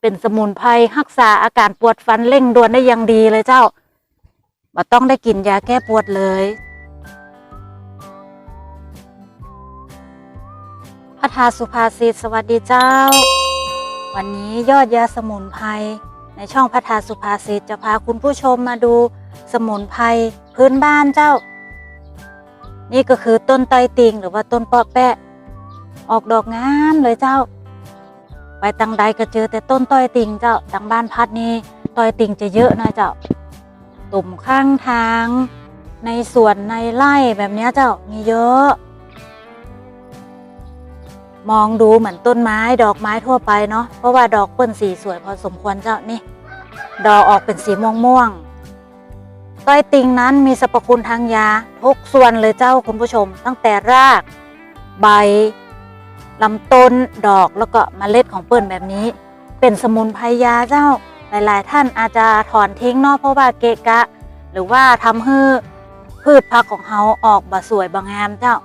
เป็นสมุนไพรรักษาอาการปวดฟันเร่งด่วนได้อย่างดีเลยเจ้าบ่ต้องได้กินยาแก้ปวดเลยพระธาสุภาษิตสวัสดีเจ้า วันนี้ยอดยาสมุนไพรในช่องพระธาสุภาษิตจะพาคุณผู้ชมมาดูสมุนไพรพื้นบ้านเจ้า นี่ก็คือต้นไตรติงหรือว่าต้นปาะแปะ ออกดอกงามเลยเจ้า ไปตังใดก็เจอแต่ต้นต้อยติงเจ้าดังบ้านพัดนี่ต้อยติงจะเยอะนะเจ้าตุ่มข้างทาง ในสวนในไร่แบบนี้เจ้ามีเยอะ มองดูเหมือนต้นไม้ดอกไม้ทั่วไปเนาะเพราะว่าดอกเปิ้นสีสวยพอสมควรเจ้านี่ ดอกออกเป็นสีม่วงม่วงต้อยติงนั้นมีสรรพคุณทางยาทุกส่วนเลยเจ้าคุณผู้ชม ตั้งแต่ราก ใบ ลำต้นดอกแล้วก็เมล็ดของเปิ้นแบบนี้ เป็นสมุนไพรยาเจ้าหลาย ๆ ท่านอาจจะถอนทิ้งเนาะเพราะว่าเกะกะ หรือว่าทำให้พืชพักของเขาออกบ่สวยบ่งามเจ้า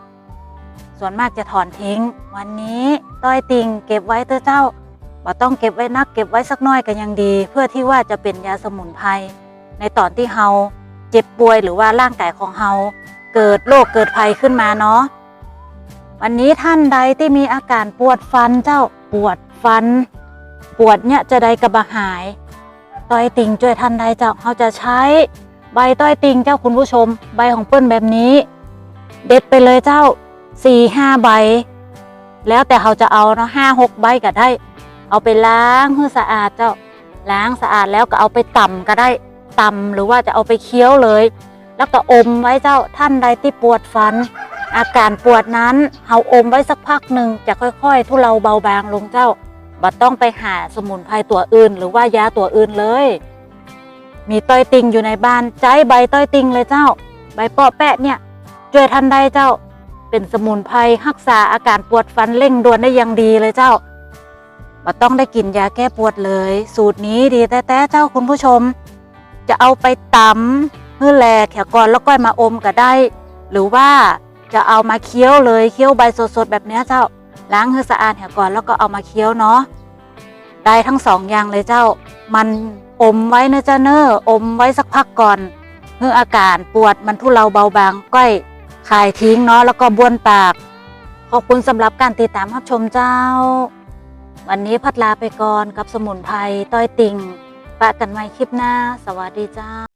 ส่วนมากจะถอนทิ้ง วันนี้ต้อยติงเก็บไว้เถอเจ้าบ่ต้องเก็บไว้นักเก็บไว้สักน้อยกันยังดี เพื่อที่ว่าจะเป็นยาสมุนไพรในตอนที่เฮาเจ็บป่วยหรือว่าร่างกายของเฮาเกิดโรคเกิดภัยขึ้นมาเนาะ วันนี้ท่านใดที่มีอาการปวดฟันเจ้าปวดฟัน ปวดเนี่ยจะได้กระบะหาย ต้อยติ่งช่วยท่านใดเจ้าเขาจะใช้ใบต้อยติ่งเจ้าคุณผู้ชม ใบของเปิ้นแบบนี้ เด็ดไปเลยเจ้าสี่ห้าใบ แล้วแต่เขาจะเอาเนาะห้าหกใบก็ได้ เอาไปล้างให้สะอาดเจ้าล้างสะอาดแล้วก็เอาไปต่ำก็ได้ต่ำหรือว่าจะเอาไปเคี้ยวเลย แล้วก็อมไว้เจ้าท่านใดที่ปวดฟัน อาการปวดนั้นเฮาอมไว้สักพักหนึ่งจะค่อยๆ ทุเลาเบาบางลงเจ้าบัดต้องไปหาสมุนไพรตัวอื่น หรือว่ายาตัวอื่นเลย มีต้อยติงอยู่ในบ้านใจใบต้อยติงเลยเจ้า ใบเปาะแปะเนี่ยช่วยทันใดเจ้า เป็นสมุนไพรรักษาอาการปวดฟันเร่งด่วนได้อย่างดีเลยเจ้าบัดต้องได้กินยาแก้ปวดเลย สูตรนี้ดีแต่แต่เจ้าคุณผู้ชม จะเอาไปตำเพื่อแลแขวก่อนแล้วก็มาอมก็ได้ หรือว่า จะเอามาเคี้ยวเลยเคี้ยวใบสดๆแบบเนี้ยเจ้า ล้างให้สะอาดแหก่อนแล้วก็เอามาเคี้ยวเนาะได้ทั้งสองอย่างเลยเจ้า มันอมไว้นะเจ้าเนออมไว้สักพักก่อนเพื่ออาการปวดมันทุเลาเบาบางก้อยคายทิ้งเนาะแล้วก็บ้วนปาก ขอบคุณสำหรับการติดตามรับชมเจ้า วันนี้พัดลาไปก่อนกับสมุนไพรต้อยติ่งปะกันใหม่คลิปหน้า สวัสดีเจ้า